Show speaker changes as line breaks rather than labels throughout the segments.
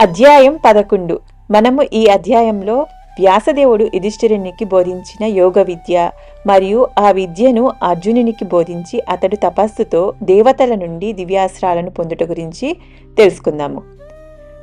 అధ్యాయం పదకొండు. మనము ఈ అధ్యాయంలో వ్యాసదేవుడు యుధిష్ఠిరునికి బోధించిన యోగ విద్య మరియు ఆ విద్యను అర్జునునికి బోధించి అతడు తపస్సుతో దేవతల నుండి దివ్యాస్త్రాలను పొందుట గురించి తెలుసుకుందాము.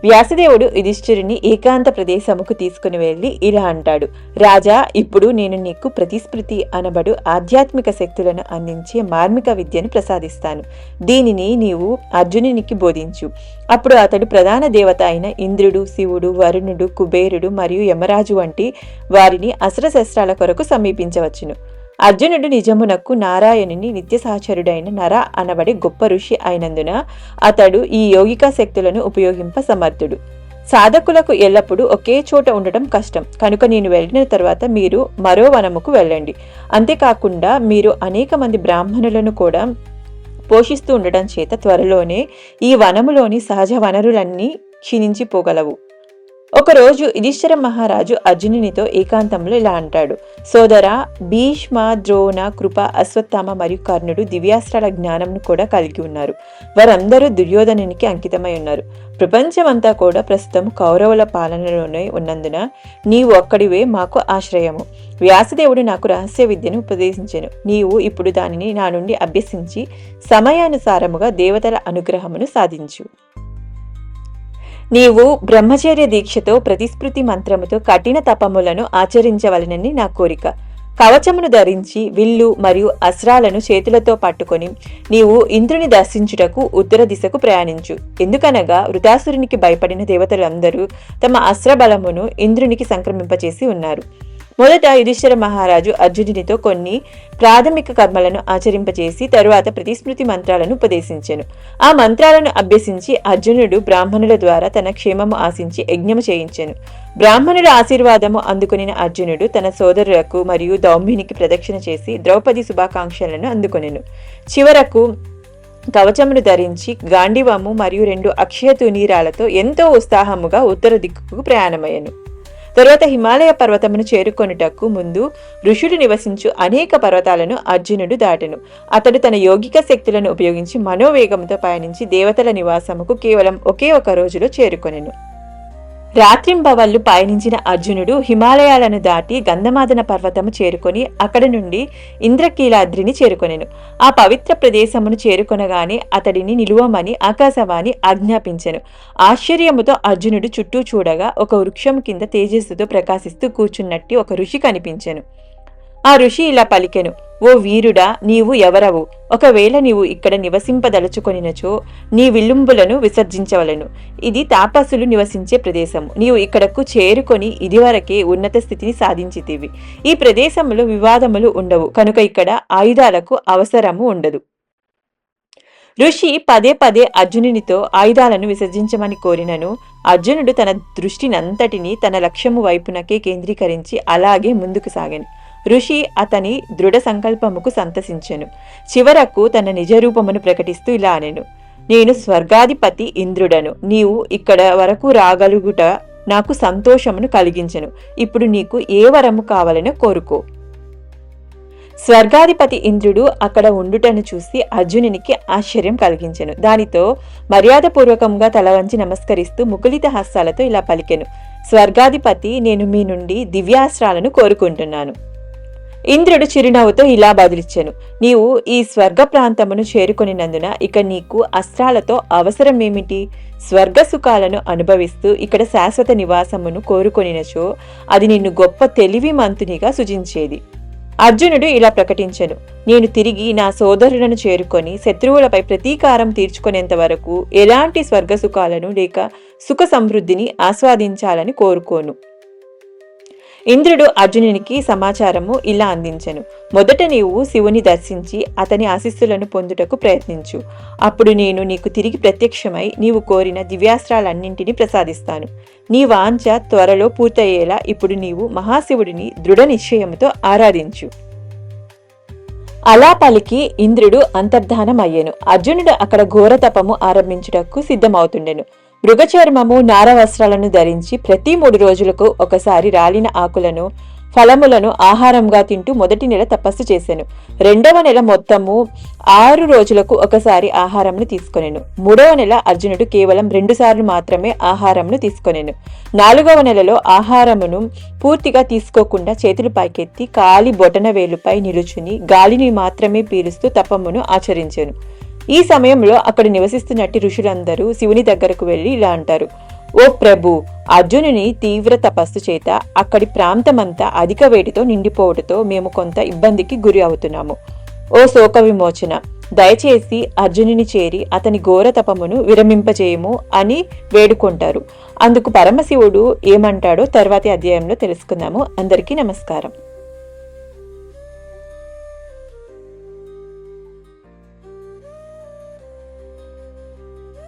వ్యాసదేవుడు యుధిష్ఠిరుని ఏకాంత ప్రదేశముకు తీసుకుని వెళ్ళి ఇలా అంటాడు రాజా ఇప్పుడు నేను నీకు ప్రతిస్మృతి అనబడు ఆధ్యాత్మిక శక్తులను అందించే మార్మిక విద్యను ప్రసాదిస్తాను. దీనిని నీవు అర్జునునికి బోధించు. అప్పుడు అతడు ప్రధాన దేవత అయిన ఇంద్రుడు శివుడు వరుణుడు కుబేరుడు మరియు యమరాజు వంటి వారిని అస్త్రశస్త్రాల కొరకు సమీపించవచ్చును. అర్జునుడు నిజమునకు నారాయణుని నిత్య సహచరుడైన నర అనబడే గొప్ప ఋషి అయినందున అతడు ఈ యోగిక శక్తులను ఉపయోగింప సమర్థుడు. సాధకులకు ఎల్లప్పుడూ ఒకే చోట ఉండటం కష్టం. కనుక నేను వెళ్ళిన తర్వాత మీరు మరో వనముకు వెళ్ళండి. అంతేకాకుండా మీరు అనేక మంది బ్రాహ్మణులను కూడా పోషిస్తూ ఉండటం చేత త్వరలోనే ఈ వనములోని సహజ వనరులన్నీ క్షీణించిపోగలవు. ఒకరోజు యుధిష్ఠిర మహారాజు అర్జునునితో ఏకాంతంలో ఇలా అంటాడు. సోదర భీష్మ ద్రోణ కృప అశ్వత్థామ మరియు కర్ణుడు దివ్యాస్త్రాల జ్ఞానంను కూడా కలిగి ఉన్నారు. వారందరూ దుర్యోధనునికి అంకితమై ఉన్నారు. ప్రపంచమంతా కూడా ప్రస్తుతం కౌరవుల పాలనలోనే ఉన్నందున నీవు ఒక్కడివే మాకు ఆశ్రయము. వ్యాసదేవుడు నాకు రహస్య విద్యను ఉపదేశించాను. నీవు ఇప్పుడు దానిని నా నుండి అభ్యసించి సమయానుసారముగా దేవతల అనుగ్రహమును సాధించు. నీవు బ్రహ్మచర్య దీక్షతో ప్రతిస్మృతి మంత్రముతో కఠిన తపములను ఆచరించవలనని నా కోరిక. కవచమును ధరించి విల్లు మరియు అస్త్రాలను చేతులతో పట్టుకొని నీవు ఇంద్రుని దర్శించుటకు ఉత్తర దిశకు ప్రయాణించు. ఎందుకనగా వృతాసురునికి భయపడిన దేవతలందరూ తమ అస్త్రబలమును ఇంద్రునికి సంక్రమింపచేసి ఉన్నారు. మొదట యుధిష్ఠిర మహారాజు అర్జునునితో కొన్ని ప్రాథమిక కర్మలను ఆచరింపచేసి తరువాత ప్రతిస్మృతి మంత్రాలను ఉపదేశించెను. ఆ మంత్రాలను అభ్యసించి అర్జునుడు బ్రాహ్మణుల ద్వారా తన క్షేమము ఆశించి యజ్ఞము చేయించెను. బ్రాహ్మణుల ఆశీర్వాదము అందుకుని అర్జునుడు తన సోదరులకు మరియు దౌమ్యునికి ప్రదక్షిణ చేసి ద్రౌపది శుభాకాంక్షలను అందుకొనెను. చివరకు కవచమును ధరించి గాండివము మరియు రెండు అక్షయ తునీరాలతో ఎంతో ఉత్సాహముగా ఉత్తర దిక్కుకు ప్రయాణమయ్యను. తరువాత హిమాలయ పర్వతమును చేరుకొనుటకు ముందు ఋషుడు నివసించు అనేక పర్వతాలను అర్జునుడు దాటెను. అతడు తన యోగిక శక్తులను ఉపయోగించి మనోవేగంతో పయనించి దేవతల నివాసముకు కేవలం ఒకే ఒక రోజులో చేరుకొనెను. రాత్రింబవళ్ళు పయనించిన అర్జునుడు హిమాలయాలను దాటి గంధమాదన పర్వతము చేరుకొని అక్కడ నుండి ఇంద్రకీలాద్రిని చేరుకొనెను. ఆ పవిత్ర ప్రదేశమును చేరుకొనగానే అతడిని నిలువమని ఆకాశవాణి ఆజ్ఞాపించెను. ఆశ్చర్యముతో అర్జునుడు చుట్టూ చూడగా ఒక వృక్షము కింద తేజస్సుతో ప్రకాశిస్తూ కూర్చున్నట్టి ఒక ఋషి కనిపించెను. ఆ ఋషి ఇలా పలికెను ఓ వీరుడా నీవు ఎవరవు? ఒకవేళ నీవు ఇక్కడ నివసింపదలుచుకొనినచో నీ విల్లుంబులను విసర్జించవలను. ఇది తాపసులు నివసించే ప్రదేశము. నీవు ఇక్కడకు చేరుకొని ఇదివరకే ఉన్నత స్థితిని సాధించితివి. ఈ ప్రదేశంలో వివాదములు ఉండవు. కనుక ఇక్కడ ఆయుధాలకు అవసరము ఉండదు. ఋషి పదే పదే అర్జునునితో ఆయుధాలను విసర్జించమని కోరినను. అర్జునుడు తన దృష్టినంతటిని తన లక్ష్యము వైపునకే కేంద్రీకరించి అలాగే ముందుకు సాగాను. ఋషి అతని దృఢ సంకల్పముకు సంతసించెను. చివరకు తన నిజరూపమును ప్రకటిస్తూ ఇలా అనెను. నేను స్వర్గాధిపతి ఇంద్రుడను. నీవు ఇక్కడ వరకు రాగలుగుట నాకు సంతోషమును కలిగించెను. ఇప్పుడు నీకు ఏ వరము కావాలనో కోరుకో. స్వర్గాధిపతి ఇంద్రుడు అక్కడ ఉండుటను చూసి అర్జునునికి ఆశ్చర్యం కలిగించెను. దానితో మర్యాదపూర్వకంగా తల వంచి నమస్కరిస్తూ ముకులిత హస్తాలతో ఇలా పలికెను. స్వర్గాధిపతి నేను మీ నుండి దివ్యాస్త్రాలను కోరుకుంటున్నాను. ఇంద్రుడు చిరునవ్వుతో ఇలా బదిలిచ్చాను. నీవు ఈ స్వర్గ ప్రాంతమును చేరుకొనినందున ఇక నీకు అస్త్రాలతో అవసరమేమిటి? స్వర్గ సుఖాలను అనుభవిస్తూ ఇక్కడ శాశ్వత నివాసమును కోరుకొనినచో అది నిన్ను గొప్ప తెలివి మంతునిగా సుజించేది. అర్జునుడు ఇలా ప్రకటించను. నేను తిరిగి నా సోదరులను చేరుకొని శత్రువులపై ప్రతీకారం తీర్చుకునేంత వరకు ఎలాంటి స్వర్గసుఖాలను లేక సుఖ సమృద్ధిని ఆస్వాదించాలని కోరుకోను. ఇంద్రుడు అర్జునునికి సమాచారము ఇలా అందించెను. మొదట నీవు శివుని దర్శించి అతని ఆశీస్సులను పొందుటకు ప్రయత్నించు. అప్పుడు నేను నీకు తిరిగి ప్రత్యక్షమై నీవు కోరిన దివ్యాస్త్రాలన్నింటినీ ప్రసాదిస్తాను. నీ వాంఛ త్వరలో పూర్తయ్యేలా ఇప్పుడు నీవు మహాశివుడిని దృఢ నిశ్చయముతో ఆరాధించు. అలా పలికి ఇంద్రుడు అంతర్ధానమయ్యెను. అర్జునుడు అక్కడ ఘోర తపము ఆరంభించుటకు సిద్ధమవుతుండెను. మృగచర్మము నార వస్త్రాలను ధరించి ప్రతి మూడు రోజులకు ఒకసారి రాలిన ఆకులను ఫలములను ఆహారంగా తింటూ మొదటి నెల తపస్సు చేశాను రెండవ నెల మొత్తము ఆరు రోజులకు ఒకసారి ఆహారంను తీసుకొనెను. మూడవ నెల అర్జునుడు కేవలం రెండు సార్లు మాత్రమే ఆహారంను తీసుకొనెను. నాలుగవ నెలలో ఆహారమును పూర్తిగా తీసుకోకుండా చేతులు పైకెత్తి కాలి బొటన వేలుపై నిలుచుని గాలిని మాత్రమే పీలుస్తూ తపమును ఆచరించాను. ఈ సమయంలో అక్కడ నివసిస్తున్నట్టు ఋషులందరూ శివుని దగ్గరకు వెళ్ళి ఇలా అంటారు. ఓ ప్రభు అర్జునుని తీవ్ర తపస్సు చేత అక్కడి ప్రాంతమంతా అధిక వేడితో నిండిపోవడంతో మేము కొంత ఇబ్బందికి గురి అవుతున్నాము. ఓ శోక విమోచన దయచేసి అర్జునుని చేరి అతని ఘోర తపమును విరమింపజేయము అని వేడుకుంటారు. అందుకు పరమశివుడు ఏమంటాడో తర్వాతి అధ్యాయంలో తెలుసుకుందాము. అందరికీ నమస్కారం.